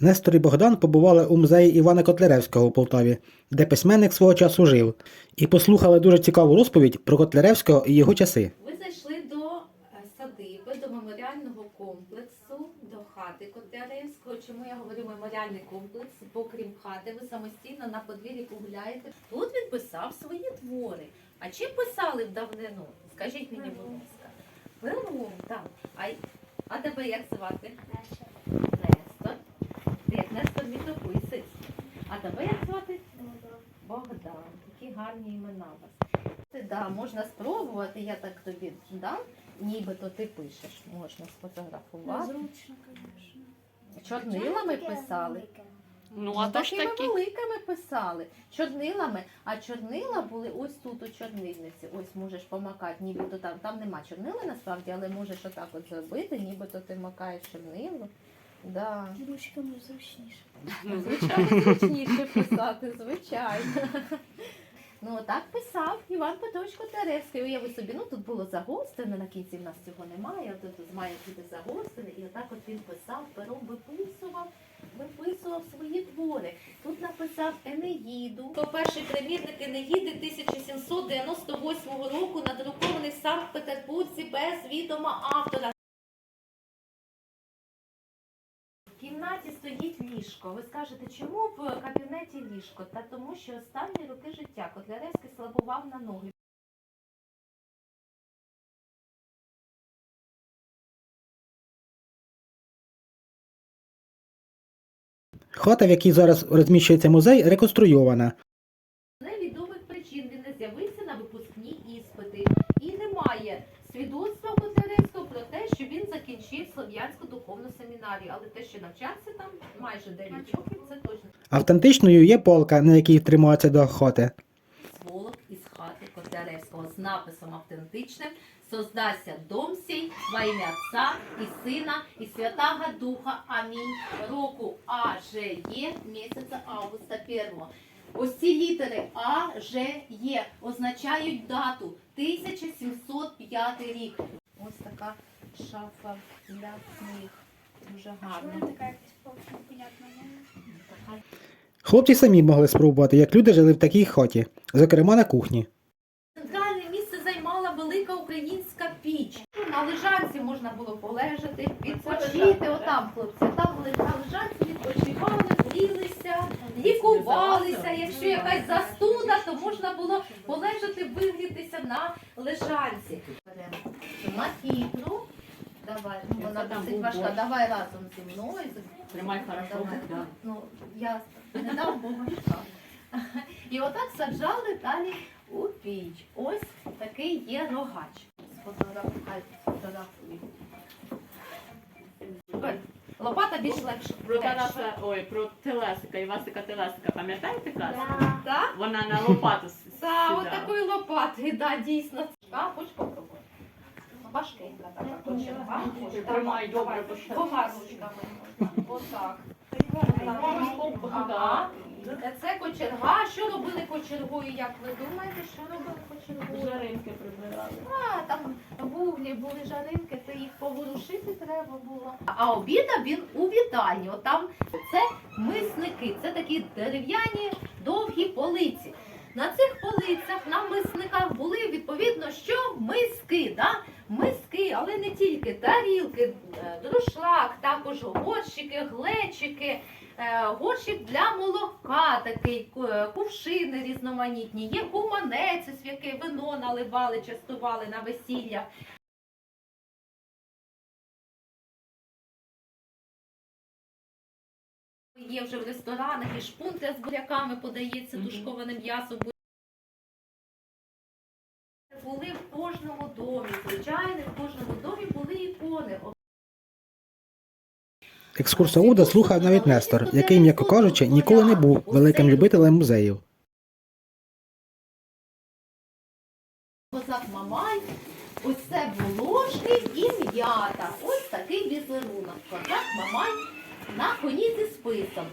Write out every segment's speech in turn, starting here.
Нестор і Богдан побували у музеї Івана Котляревського у Полтаві, де письменник свого часу жив, і послухали дуже цікаву розповідь про Котляревського і його часи. Ви зайшли до е, садиби, до меморіального комплексу, до хати Котляревського. Чому я говорю меморіальний комплекс? Бо крім хати, ви самостійно на подвір'ї погуляєте. Тут він писав свої твори. А чим писали в давнину? Скажіть мені, будь ласка. Пером, так. А, тебе як звати? Нестор. Ти як Нестор Мітописець. А тебе як звати? Такі гарні імена у вас. Да, можна спробувати, я так тобі дам, нібито ти пишеш. Можна сфотографувати. Зручно, конечно. Чорнилами писали. Ну, а то ж такими таки. великими писали. Чорнилами, а чорнила були ось тут у чорнильниці. Ось можеш помакати, нібито там. Там нема чорнили насправді, але можеш отак от зробити, нібито ти макаєш чорнило. Да. Ручками зручніше. Звичайно, зручніше писати, звичайно. Ну, так писав Іван Петрович Котляревський. Уяви собі, ну тут було загострене, на кінці в нас цього немає, тут має бути загострене, і отак от він писав, пером виписував, виписував свої твори. Тут написав Енеїду. То перший примірник Енеїди 1798 року, надрукований в Санкт-Петербурзі без відома автора. Кімнаті стоїть ліжко. Ви скажете, чому в кабінеті ліжко? Та тому, що останні роки життя Котляревський слабував на ноги. Хата, в якій зараз розміщується музей, реконструйована. З невідомих причин він не з'явився на випускні іспити. І немає свідоцтва Котляревського про те, що він закінчив Слов'янську духовну семінарію. Але те, що навчався там майже 9 років, це точно. Автентичною є полка, на якій тримаються до хати. Сволок із хати Котляревського з написом автентичним «Создася дом сей во ім'я Отця і Сина і Святого Духа. Амінь. Року АЖЕ місяця августа 1. Ось ці літери А, Ж, Є означають дату 1705 рік. Ось така шафа для книг. Дуже гарна. вона така якась полка, непонятна. Така Хлопці самі могли спробувати, як люди жили в такій хаті, зокрема на кухні. Центральне місце займала велика українська піч. На лежанці можна було полежати, відпочити. Отам хлопці, там були на лежанці, відпочивали, грілися, лікувалися. Якщо якась застуда, то можна було полежати, вигрітися на лежанці. Макітру. Давай, ну, вона Там досить був важка. борщ. Давай разом зі мною. Тримай хорошо. Давай. Да. Ну, я не дам Бога. І отак саджали далі у піч. Ось такий є рогач. Сфотографуй, фотографуй. Ой, Лопата більш легше. Про Тараса, ой, про Телесика, Івасика Телесика, пам'ятаєте казку? Так? Вона на лопату с- Та, от сідала. такою лопатою, да, дійсно. Важкенька така, кочерга. Тримай добре, Двома ручками. Отак. Це кочерга. Що робили кочергою, як ви думаєте, що робили кочергою? Жаринки прибирали. А, там вуглі були жаринки, то їх поворушити треба було. А обідав він у вітальні. От там це мисники, це такі дерев'яні довгі полиці. На цих полицях на мисниках були відповідно що миски, да? Миски, але не тільки тарілки, е, друшлак, також горщики, глечики, е, горщик для молока, такий е, кувшини різноманітні, є куманець, ось в який вино наливали, частували на весіллях. Є вже в ресторанах і шпунка з буряками подається, тушковане м'ясо. Були в кожному домі, звичайно, в кожному домі були ікони. Екскурсовода слухав навіть Нестор, який, м'яко кажучи, ніколи не був великим любителем музеїв. Козак Мамай, ось це волошки і м'ята. Ось такий візерунок. Козак Мамай на коні зі списом.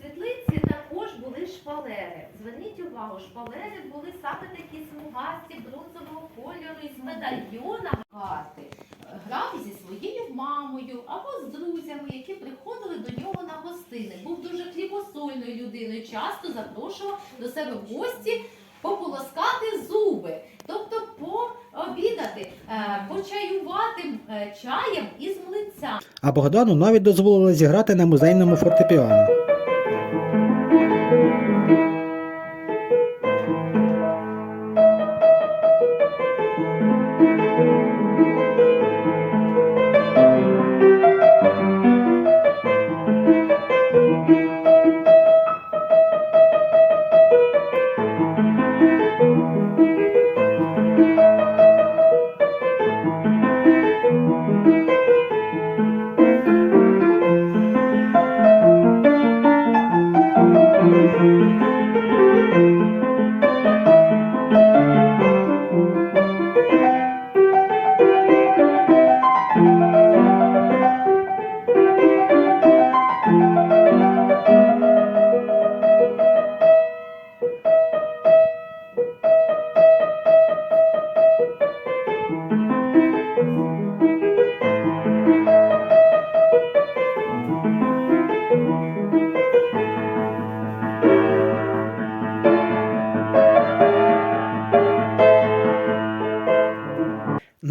Світлиці також були шпалери. Зверніть увагу, шпалери були саме такі смугасті бронзового кольору із медальйонами. Карти. Грав зі своєю мамою або з друзями, які приходили до нього на гостини. Був дуже хлібосольною людиною, часто запрошував до себе в гості пополоскати зуби, тобто пообідати, е, почаювати е, чаєм із млинця. А Богдану навіть дозволили зіграти на музейному фортепіано.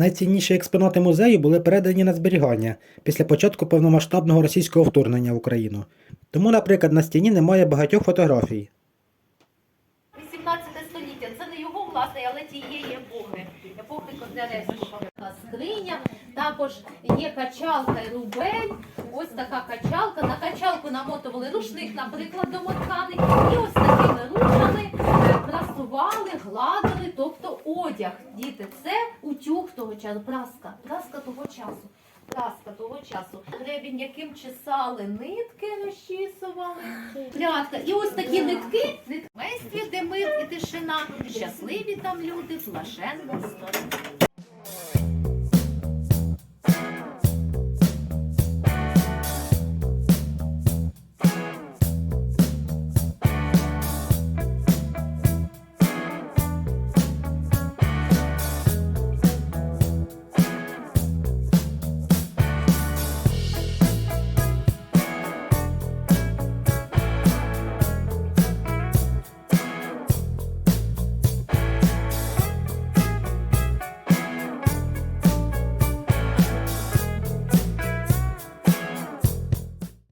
Найцінніші експонати музею були передані на зберігання після початку повномасштабного російського вторгнення в Україну. Тому, наприклад, на стіні немає багатьох фотографій. 18 століття це не його власне, але тієї епохи, епохи Котляревського. Скриня, також є качалка і рубель. Ось така качалка. На качалку намотували рушник, наприклад, домотканий. І ось такими ручками е, прасували, гладили, тобто одяг. Діти, це утюг того часу, праска, праска того часу. Праска того часу. Гребінь, яким чесали нитки, розчісували. Прядка. І ось такі нитки, нитки. Мействі, де мир і тишина, щасливі там люди, блаженна сторона.